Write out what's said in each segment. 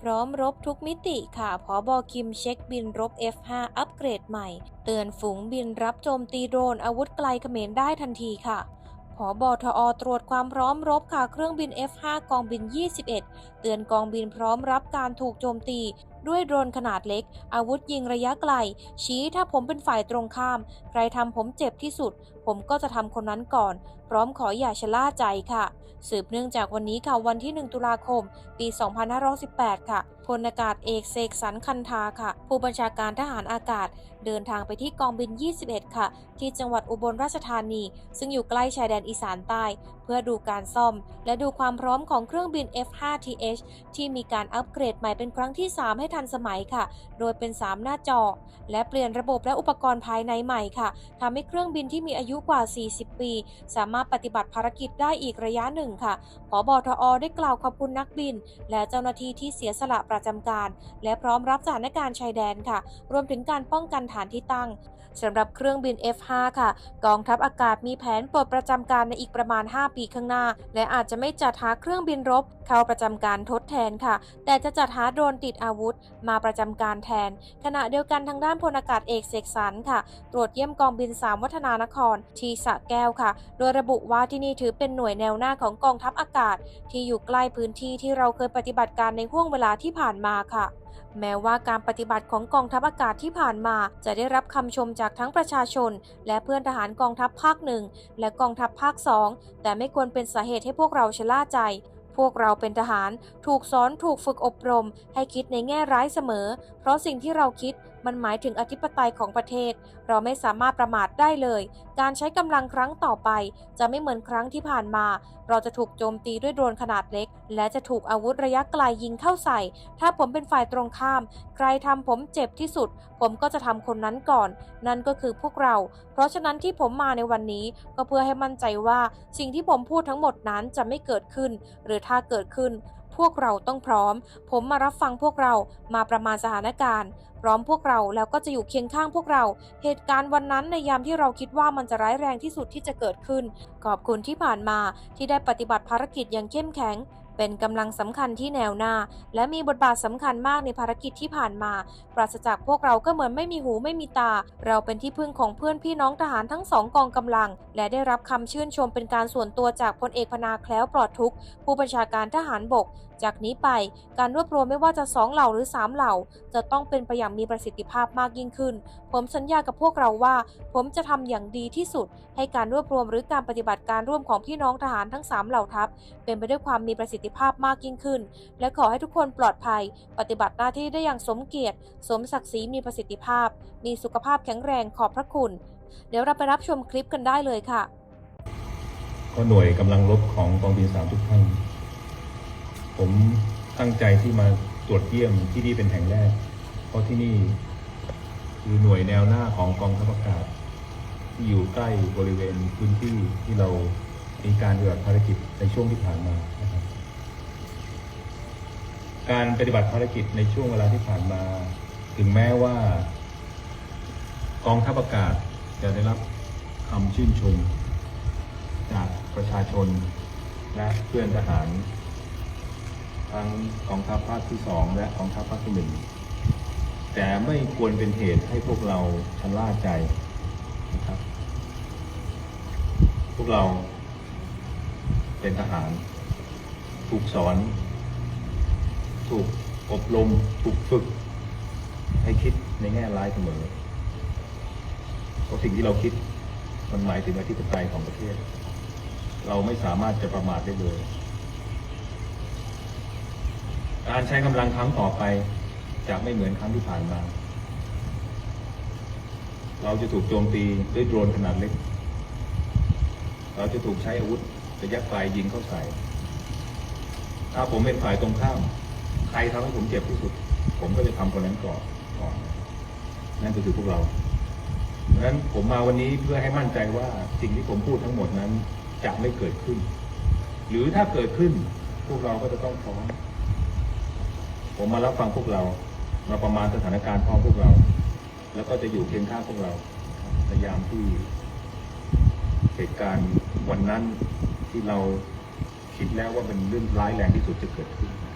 พร้อมรบทุกมิติค่ะพอบอคิมเช็คบินรบ F5 อัปเกรดใหม่ เตือนฝูงบินรับโจมตีโดรนอาวุธไกลเขมรได้ทันทีค่ะผอบอทอตรวจความพร้อมรบค่ะเครื่องบิน F5 กองบิน 21 เตือนกองบินพร้อมรับการถูกโจมตีด้วยโดรนขนาดเล็ก อาวุธยิงระยะไกล ชี้ถ้าผมเป็นฝ่ายตรงข้าม ใครทำผมเจ็บที่สุด ผมก็จะทำคนนั้นก่อน พร้อมขออย่าชะล่าใจค่ะ สืบเนื่องจากวันนี้ค่ะวันที่ 1 ตุลาคม ปี 2518 ค่ะพลอากาศเอกเสกสรรคันธาค่ะ ผู้บัญชาการทหารอากาศ เดินทางไปที่กองบิน 21 ค่ะ ที่จังหวัดอุบลราชธานี ซึ่งอยู่ใกล้ชายแดนอีสานใต้ เพื่อดูการซ่อม และดูความพร้อมของเครื่องบิน F5TH ที่มีการอัปเกรดใหม่เป็นครั้งที่ 3 ให้ทันสมัยค่ะ โดยเป็น 3 หน้าจอ และเปลี่ยนระบบและอุปกรณ์ภายในใหม่ค่ะทำให้เครื่องบินที่มีอายุกว่า 40 ปี สามารถปฏิบัติภารกิจได้อีกระยะหนึ่งค่ะผบทอได้กล่าวขอบคุณนักบิน และเจ้าหน้าที่ที่เสียสละประจำการ และพร้อมรับสถานการณ์ชายแดนค่ะ รวมถึงการป้องกันฐานที่ตั้งสำหรับเครื่องบิน F5 ค่ะ กองทัพอากาศมีแผนปลดประจำการในอีกประมาณ 5 ปีข้างหน้า และอาจจะไม่จัดหาเครื่องบินรบ เข้าประจำการทดแทนค่ะ แต่จะจัดหาโดรนติดอาวุธมาประจำการแทน ขณะเดียวกันทางด้านพลอากาศเอกเสกสรรค่ะ ตรวจเยี่ยมกองบิน 3 วัฒนานคร ที่สะแก้วค่ะ โดยระบุว่าที่นี่ถือเป็นหน่วยแนวหน้าของกองทัพอากาศ ที่อยู่ใกล้พื้นที่ที่เราเคยปฏิบัติการในห่วงเวลาที่ผ่านมาค่ะแม้ว่าการปฏิบัติของกองทัพอากาศที่ผ่านมา จะได้รับคำชมจากทั้งประชาชน และเพื่อนทหารกองทัพภาคหนึ่งและกองทัพภาคสองแต่ไม่ควรเป็นสาเหตุให้พวกเราชะล่าใจ พวกเราเป็นทหารถูกสอนถูกฝึกอบรม ให้คิดในแง่ร้ายเสมอ เพราะสิ่งที่เราคิดมันหมายถึงอธิปไตยของประเทศ เราไม่สามารถประมาทได้เลย การใช้กำลังครั้งต่อไป จะไม่เหมือนครั้งที่ผ่านมา เราจะถูกโจมตีด้วยโดรนขนาดเล็ก และจะถูกอาวุธระยะไกลยิงเข้าใส่ ถ้าผมเป็นฝ่ายตรงข้าม ใครทำผมเจ็บที่สุด ผมก็จะทำคนนั้นก่อน นั่นก็คือพวกเรา เพราะฉะนั้นที่ผมมาในวันนี้ ก็เพื่อให้มั่นใจว่า สิ่งที่ผมพูดทั้งหมดนั้นจะไม่เกิดขึ้น หรือถ้าเกิดขึ้น พวกเราต้องพร้อม ผมมารับฟังพวกเรามาประมาณสถานการณ์ พร้อมพวกเราแล้วก็จะอยู่เคียงข้างพวกเรา เหตุการณ์วันนั้นในยามที่เราคิดว่ามันจะร้ายแรงที่สุดที่จะเกิดขึ้น ขอบคุณที่ผ่านมาที่ได้ปฏิบัติภารกิจอย่างเข้มแข็งเป็นกำลังสำคัญที่แนวหน้า และมีบทบาทสำคัญมากในภารกิจที่ผ่านมา ปราศจากพวกเราก็เหมือนไม่มีหูไม่มีตา เราเป็นที่พึ่งของเพื่อนพี่น้องทหารทั้งสองกองกำลัง และได้รับคำชื่นชมเป็นการส่วนตัวจากพลเอกพนาแคล้วปลอดทุกผู้บัญชาการทหารบก จากนี้ไปการรวบรวมไม่ว่าจะสองเหล่าหรือสามเหล่า จะต้องเป็นไปอย่างมีประสิทธิภาพมากยิ่งขึ้น ผมสัญญากับพวกเราว่า ผมจะทำอย่างดีที่สุด ให้การรวบรวมหรือการปฏิบัติการร่วมของพี่น้องทหารทั้งสามเหล่าทัพ เป็นไปด้วยความมีประสิทธิภาพมากยิ่งขึ้น และขอให้ทุกคนปลอดภัย ปฏิบัติหน้าที่ได้อย่างสมเกียรติ สมศักดิ์ศรีมีประสิทธิภาพ มีสุขภาพแข็งแรงขอบพระคุณ เดี๋ยวเราไปรับชมคลิปกันได้เลยค่ะก็หน่วยกำลังรบของกองบินสามทุกท่าน ผมตั้งใจที่มาตรวจเยี่ยมที่นี่เป็นแห่งแรก เพราะที่นี่คือหน่วยแนวหน้าของกองทัพอากาศ ที่อยู่ใกล้บริเวณพื้นที่ที่เรามีการปฏิบัติภารกิจในช่วงที่ผ่านมานะครับ การปฏิบัติภารกิจในช่วงเวลาที่ผ่านมา ถึงแม้ว่ากองทัพอากาศจะได้รับคำชื่นชม จากประชาชนและเพื่อนทหาร ทั้งกองทัพภาคที่สองและกองทัพภาคที่หนึ่งแต่ไม่ควรเป็นเหตุให้พวกเราชะล่าใจนะครับ พวกเราเป็นทหาร ถูกสอน ถูกอบรม ถูกฝึก ให้คิดในแง่ร้ายเสมอเพราะสิ่งที่เราคิดมันหมายถึงอธิปไตยของประเทศ เราไม่สามารถจะประมาทได้เลย การใช้กำลังครั้งต่อไป จะไม่เหมือนครั้งที่ผ่านมา เราจะถูกโจมตีด้วยโดรนขนาดเล็ก เราจะถูกใช้อาวุธระยะไกลยิงเข้าใส่ ถ้าผมเป็นฝ่ายตรงข้าม ใครทำให้ผมเจ็บที่สุด ผมก็จะทำคนนั้นก่อนก่อน นั่นก็คือพวกเราเพราะฉะนั้นผมมาวันนี้เพื่อให้มั่นใจว่าสิ่งที่ผมพูดทั้งหมดนั้นจะไม่เกิดขึ้น หรือถ้าเกิดขึ้นพวกเราก็จะต้องพร้อม ผมมารับฟังพวกเรา มาประมาณสถานการณ์พร้อมพวกเรา แล้วก็จะอยู่เคียงข้างพวกเราในยามที่เหตุการณ์วันนั้นที่เราคิดแล้วว่าเป็นเรื่องร้ายแรงที่สุดจะเกิดขึ้นน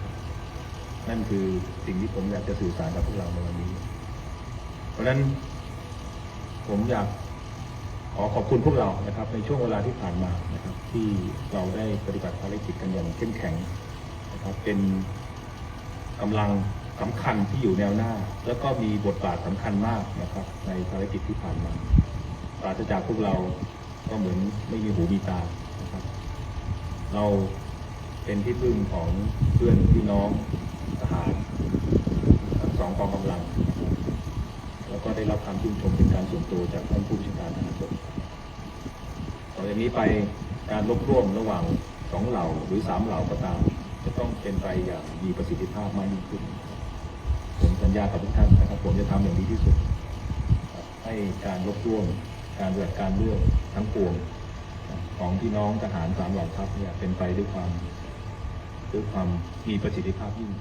นั่นคือสิ่งที่ผมอยากจะสื่อสารกับพวกเราในวันนี้ เพราะฉะนั้นผมอยากขอขอบคุณพวกเรานะครับ ในช่วงเวลาที่ผ่านมานะครับ ที่เราได้ปฏิบัติภารกิจกันอย่างเข้มแข็งนะครับ เป็น กำลังสำคัญที่อยู่แนวหน้า แล้วก็มีบทบาทสำคัญมากนะครับ ในภารกิจที่ผ่านมาปราศจากพวกเราก็เหมือนไม่มีหูมีตานะครับ เราเป็นที่พึ่งของเพื่อนพี่น้องทหารทั้งสองกองกำลัง แล้วก็ได้รับคำชื่นชมเป็นการส่วนตัวจากท่านผู้บัญชาการทหารบกต่อจากนี้ไปการรบร่วมระหว่างสองเหล่าหรือสามเหล่าก็ตาม ต้องเป็นไปอย่างมีประสิทธิภาพมากยิ่งขึ้นผมสัญญากับทุกท่านนะครับ ผมจะทำอย่างดีที่สุด ให้การรบร่วมการปฏิบัติการเรื่องทั้งปวงของพี่น้องทหารสามเหล่าทัพเนี่ยเป็นไปด้วยความด้วยความมีประสิทธิภาพยิ่ง